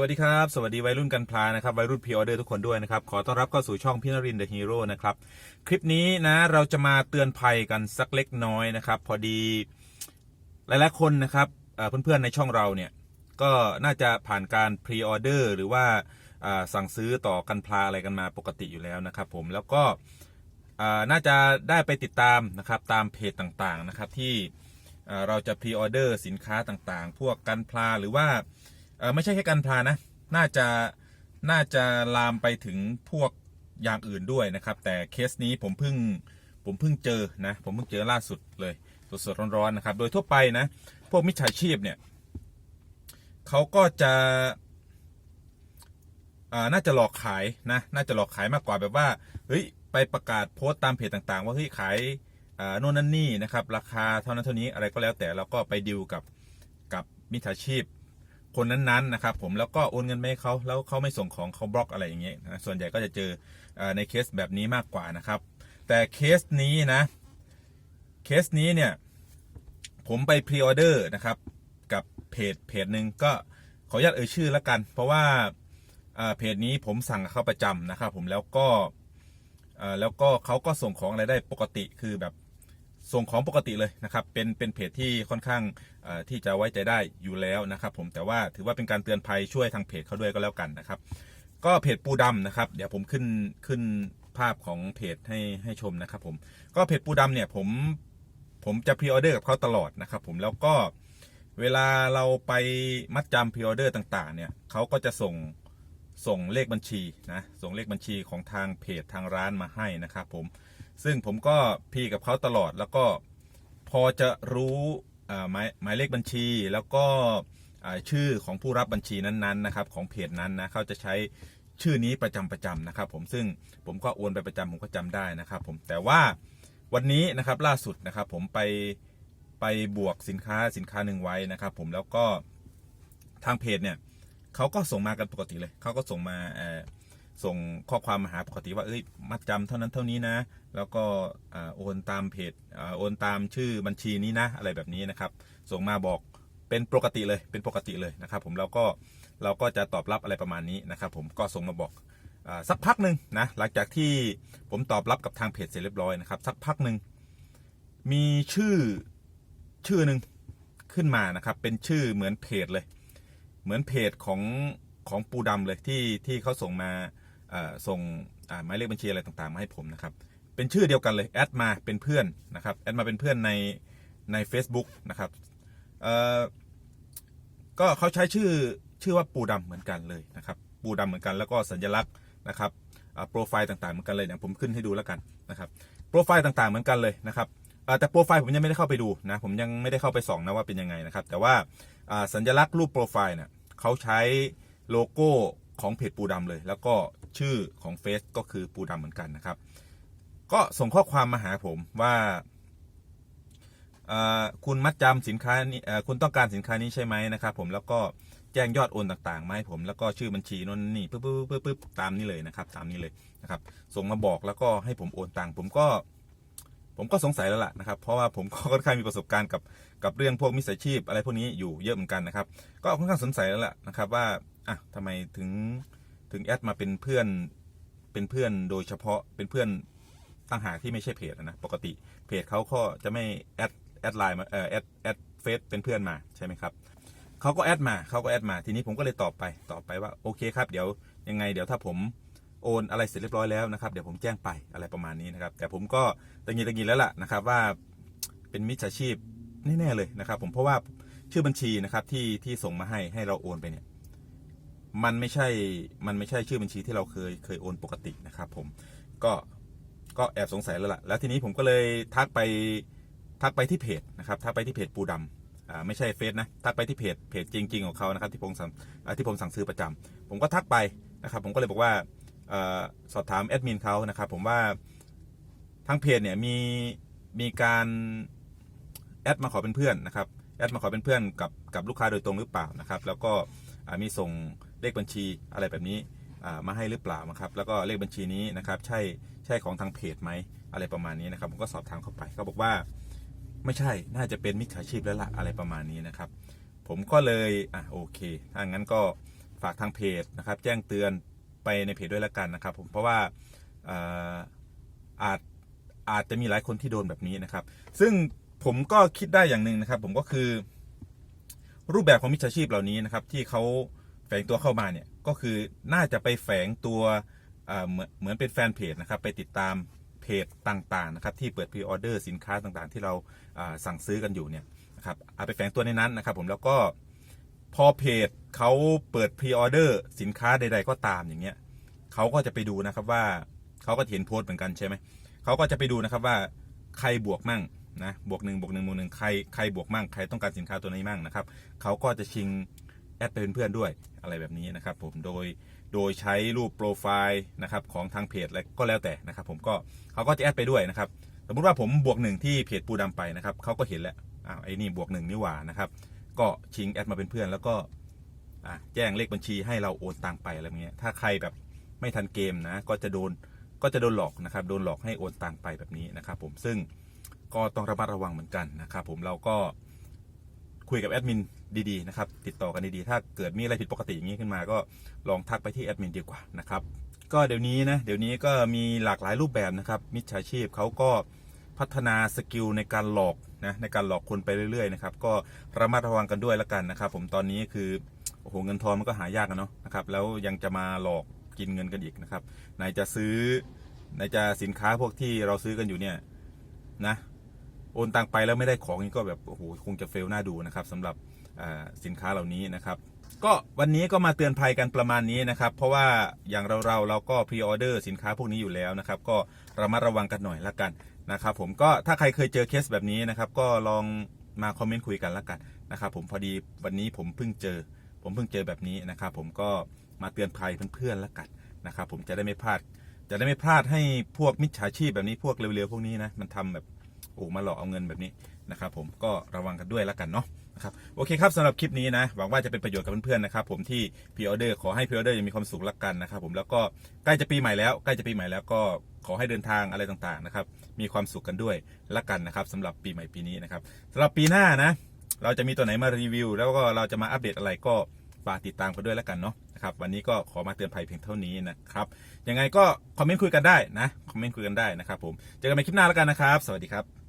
วัสดีครับ สวัสดีวัยรุ่นกันพลานะครับวัยรุ่นพรีออเดอร์ทุกคนด้วยนะครับ ขอต้อนรับเข้าสู่ช่องพี่นรินเดอะฮีโร่นะครับ คลิปนี้นะเราจะมาเตือนภัยกันสักเล็กน้อยนะครับ พอดีหลายๆคนนะครับเพื่อนๆในช่องเราเนี่ยก็น่าจะผ่านการพรีออเดอร์หรือว่าสั่งซื้อต่อกันพลาอะไรกันมาปกติอยู่แล้วนะครับ ผมแล้วก็น่าจะได้ไปติดตามนะครับตามเพจต่างๆนะครับที่เราจะพรีออเดอร์สินค้าต่างๆ พวกกันพลาหรือว่า เออไม่ใช่แค่กันพานะ น่าจะน่าจะลามไปถึงพวกอย่างอื่นด้วยนะครับ แต่เคสนี้ผมเพิ่งผมเพิ่งเจอนะ ผมเพิ่งเจอล่าสุดเลยสดๆร้อนๆนะครับ โดยทั่วไปนะ พวกมิจฉาชีพเนี่ยเขาก็จะน่าจะหลอกขายนะ น่าจะหลอกขายมากกว่าแบบว่า เฮ้ย ไปประกาศโพสต์ตามเพจต่าง ๆ ว่าเฮ้ยขายอ่าโน่นนั่นนี่นะครับ ราคาเท่านั้นเท่านี้อะไรก็แล้วแต่เราก็ไปดิวกับกับมิจฉาชีพ คนนั้นๆนะครับผมแล้วก็โอนเงินไปให้เขาแล้วเขาไม่ส่งของเขาบล็อกอะไรอย่างเงี้ยนะส่วนใหญ่ก็จะเจอในเคสแบบนี้มากกว่านะครับ แต่เคสนี้นะเคสนี้เนี่ยผมไปพรีออเดอร์นะครับกับเพจเพจหนึ่งก็ขออนุญาตเอ่ยชื่อแล้วกัน เพราะว่าเพจนี้ผมสั่งเขาประจำนะครับผมแล้วก็แล้วก็เขาก็ส่งของอะไรได้ปกติคือแบบ ส่งของปกติเลยนะครับ เป็นเป็นเพจที่ค่อนข้างที่จะไว้ใจได้อยู่แล้วนะครับ ผมแต่ว่าถือว่าเป็นการเตือนภัยช่วยทางเพจเขาด้วยก็แล้วกันนะครับ ก็เพจปูดำนะครับ เดี๋ยวผมขึ้นขึ้นภาพของเพจให้ให้ชมนะครับ ผมก็เพจปูดำเนี่ยผมผมจะพรีออเดอร์กับเขาตลอดนะครับ ผมแล้วก็เวลาเราไปมัดจำพรีออเดอร์ต่างๆ เนี่ยเขาก็จะส่งส่งเลขบัญชีนะส่งเลขบัญชีของทางเพจทางร้านมาให้นะครับ ผม ซึ่งผมก็พีกับเขาตลอดแล้วก็พอจะรู้หมายหมายเลขบัญชี แล้วก็ชื่อของผู้รับบัญชีนั้นๆนะครับของเพจนั้นนะเขาจะใช้ชื่อนี้ประจำประจำนะครับ ผมซึ่งผมก็โอนไปประจำผมก็จำได้นะครับ ผมแต่ว่าวันนี้นะครับล่าสุดนะครับ ผมไปไปบวกสินค้าสินค้าหนึ่งไว้นะครับ ผมแล้วก็ทางเพจเนี่ยเขาก็ส่งมากันปกติเลยเขาก็ส่งมาเอ่อ ส่งข้อความมาหาปกติว่าเอ้ยมัดจำเท่านั้นเท่านี้นะ แล้วก็โอนตามเพจโอนตามชื่อบัญชีนี้นะอะไรแบบนี้นะครับ ส่งมาบอกเป็นปกติเลยเป็นปกติเลยนะครับ ผมแล้วก็เราก็จะตอบรับอะไรประมาณนี้นะครับ ผมก็ส่งมาบอกอสักพักหนึ่งนะหลังจากที่ผมตอบรับกับทางเพจเสร็จเรียบร้อยนะครับ สักพักหนึ่งมีชื่อชื่อหนึ่งขึ้นมานะครับ เป็นชื่อเหมือนเพจเลย เหมือนเพจของของปูดำเลยที่ที่เขาส่งมา ส่งหมายเลขบัญชีอะไรต่างๆมาให้ผมนะครับ เป็นชื่อเดียวกันเลยแอดมาเป็นเพื่อนนะครับแอดมาเป็นเพื่อนในใน a c e b o o k นะครับก็เขาใช้ชื่อชื่อว่าปูดำเหมือนกันเลยนะครับ ปูดำเหมือนกันแล้วก็สัญลักษณ์นะครับโปรไฟล์ต่างๆเหมือนกันเลยเดี๋ยวผมขึ้นให้ดูแล้วกันนะครับโปรไฟล์ต่างๆเหมือนกันเลยนะครับแต่โปรไฟล์ผมยังไม่ได้เข้าไปดูนะผมยังไม่ได้เข้าไปส่องนะว่าเป็นยังไงนะครับ แต่ว่าอ่าสัญลักษณ์รูปโปรไฟล์เนี่ยเขาใช้โลโก้ของเพจปูดำเลย แล้วก็ ชื่อของเฟซก็คือปูดำเหมือนกันนะครับ ก็ส่งข้อความมาหาผมว่าคุณมัดจำสินค้านี้คุณต้องการสินค้านี้ใช่ไหมนะครับ ผมแล้วก็แจ้งยอดโอนต่างๆมาให้ผมแล้วก็ชื่อบัญชีโน่นนี่ปึ๊บปึ๊บปึ๊บปึ๊บตามนี้เลยนะครับ ตามนี้เลยนะครับ ส่งมาบอกแล้วก็ให้ผมโอนตังค์ผมก็ ผมก็สงสัยแล้วล่ะนะครับ เพราะว่าผมก็ค่อนข้างมีประสบการณ์กับกับเรื่องพวกมิจฉาชีพอะไรพวกนี้อยู่เยอะเหมือนกันนะครับ ก็ค่อนข้างสงสัยแล้วล่ะนะครับ ว่าอะทำไมถึง ถึงแอดมาเป็นเพื่อนเป็นเพื่อนโดยเฉพาะเป็นเพื่อนตั้งหากที่ไม่ใช่เพจนะปกติเพจเขาก็จะไม่แอดแอดไลน์มาเออแอดแอดเฟซเป็นเพื่อนมาใช่ไหมครับเขาก็แอดมาเขาก็แอดมาทีนี้ผมก็เลยตอบไปตอบไปว่าโอเคครับเดี๋ยวยังไงเดี๋ยวถ้าผมโอนอะไรเสร็จเรียบร้อยแล้วนะครับเดี๋ยวผมแจ้งไปอะไรประมาณนี้นะครับแต่ผมก็ตังยินตังยินแล้วล่ะนะครับว่าเป็นมิจฉาชีพแน่ๆเลยนะครับ ผมเพราะว่าชื่อบัญชีนะครับที่ที่ส่งมาให้ให้เราโอนไปเนี่ย มันไม่ใช่ มันไม่ใช่ชื่อบัญชีที่เราเคยเคยโอนปกตินะครับผม ก็ก็แอบสงสัยแล้วล่ะ แล้วทีนี้ผมก็เลยทักไปทักไปที่เพจนะครับทักไปที่เพจปูดำอ่าไม่ใช่เฟซนะทักไปที่เพจเพจจริง ๆ ของเขานะครับที่ผมสั่งที่ผมสั่งซื้อประจำผมก็ทักไปนะครับ ผมก็เลยบอกว่าอ่อสอบถามแอดมินเขานะครับผมว่าทางเพจเนี่ยมีมีการแอดมาขอเป็นเพื่อนนะครับแอดมาขอเป็นเพื่อนกับกับลูกค้าโดยตรงหรือเปล่านะครับ แล้วก็อ่ามีส่ง เลขบัญชีอะไรแบบนี้มาให้หรือเปล่านะครับ แล้วก็เลขบัญชีนี้นะครับใช่ใช่ของทางเพจไหมอะไรประมาณนี้นะครับผมก็สอบถามเข้าไปเขาบอกว่าไม่ใช่น่าจะเป็นมิจฉาชีพแล้วล่ะอะไรประมาณนี้นะครับ ผมก็เลยอะโอเค ถ้างั้นก็ฝากทางเพจนะครับ แจ้งเตือนไปในเพจด้วยละกันนะครับ ผมเพราะว่าอาจอาจจะมีหลายคนที่โดนแบบนี้นะครับ ซึ่งผมก็คิดได้อย่างหนึ่งนะครับ ผมก็คือรูปแบบของมิจฉาชีพเหล่านี้นะครับ ที่เขา แฝงตัวเข้ามาเนี่ยก็คือน่าจะไปแฝงตัวเหมือนเหมือนเป็นแฟนเพจนะครับไปติดตามเพจต่างๆนะครับที่เปิดพรีออเดอร์สินค้าต่างๆ ที่เราอ่าสั่งซื้อกันอยู่เนี่ยนะครับเอาไปแฝงตัวในนั้นนะครับ ผมแล้วก็พอเพจเขาเปิดพรีออเดอร์สินค้าใด ๆ ก็ตามอย่างเงี้ยเขาก็จะไปดูนะครับว่าเขาก็เห็นโพสต์เหมือนกันใช่ไหมเขาก็จะไปดูนะครับว่าใครบวกมั่งนะบวกหนึ่งบวกหนึ่งบวกหนึ่งใครใครบวกมั่งใครต้องการสินค้าตัวนี้มั่งนะครับเขาก็จะชิงแอดไปเป็นเพื่อนด้วย อะไรแบบนี้นะครับผมโดยโดยใช้รูปโปรไฟล์นะครับของทางเพจอะก็แล้วแต่นะครับผมก็เขาก็จะแอดไปด้วยนะครับสมมติว่าผมบวกหนึ่งที่เพจปูดำไปนะครับเขาก็เห็นแล้วอ้าวไอ้นี่บวกหนึ่งนี่หว่านะครับก็ชิงแอดมาเป็นเพื่อนแล้วก็แจ้งเลขบัญชีให้เราโอนตังไปอะไรเงี้ยถ้าใครแบบไม่ทันเกมนะก็จะโดนก็จะโดนหลอกนะครับโดนหลอกให้โอนตังไปแบบนี้นะครับผมซึ่งก็ต้องระมัดระวังเหมือนกันนะครับผมเราก็ คุยกับแอดมินดีๆนะครับติดต่อกันดีๆ ถ้าเกิดมีอะไรผิดปกติอย่างนี้ขึ้นมาก็ลองทักไปที่แอดมินดีกว่านะครับก็เดี๋ยวนี้นะเดี๋ยวนี้ก็มีหลากหลายรูปแบบนะครับมิจฉาชีพเขาก็พัฒนาสกิลในการหลอกนะในการหลอกคนไปเรื่อยๆนะครับก็ระมัดระวังกันด้วยละกันนะครับผมตอนนี้คือโอ้โหเงินทองมันก็หายากอะเนาะนะครับแล้วยังจะมาหลอกกินเงินกันอีกนะครับไหนจะซื้อไหนจะสินค้าพวกที่เราซื้อกันอยู่เนี่ยนะ โอนตังไปแล้วไม่ได้ของนี่ก็แบบโอ้โหคงจะเฟลหน้าดูนะครับสำหรับสินค้าเหล่านี้นะครับ ก็วันนี้ก็มาเตือนภัยกันประมาณนี้นะครับ เพราะว่าอย่างเราเราเราก็พรีออเดอร์สินค้าพวกนี้อยู่แล้วนะครับ ก็ระมัดระวังกันหน่อยละกันนะครับ ผมก็ถ้าใครเคยเจอเคสแบบนี้นะครับ ก็ลองมาคอมเมนต์คุยกันละกันนะครับผมพอดีวันนี้ผมเพิ่งเจอ ผมเพิ่งเจอแบบนี้นะครับ ผมก็มาเตือนภัยเพื่อนๆละกันนะครับ ผมจะได้ไม่พลาด จะได้ไม่พลาดให้พวกมิจฉาชีพแบบนี้พวกเร็วๆพวกนี้นะมันทำแบบ โอ้มาหลอกเอาเงินแบบนี้นะครับผมก็ระวังกันด้วยแล้วกันเนาะนะครับโอเคครับสำหรับคลิปนี้นะหวังว่าจะเป็นประโยชน์กับเพื่อนๆนะครับผมที่พ r ออเดอร์ขอให้พ r ออเดอร์ยังมีความสุขละกันนะครับผมแล้วก็ใกล้จะปีใหม่แล้วใกล้จะปีใหม่แล้วก็ขอให้เดินทางอะไรต่างๆนะครับมีความสุขกันด้วยละกันนะครับสำหรับปีใหม่ปีนี้นะครับสำหรับปีหน้านะ เราจะมีตัวไหนมารีวิว แล้วก็เราจะมาอัปเดตอะไรก็ฝากติดตามกันด้วยแล้วกันเนาะนะครับวันนี้ก็ขอมาเตือนภัยเพียงเท่านี้นะครับยังไงก็คอมเมนต์คุยกันได้นะคอมเมนต์คุยกันได้นะครับผมเจอกันใหม่คลิปหน้าแล้วกันนะครับ สวัสดีครับ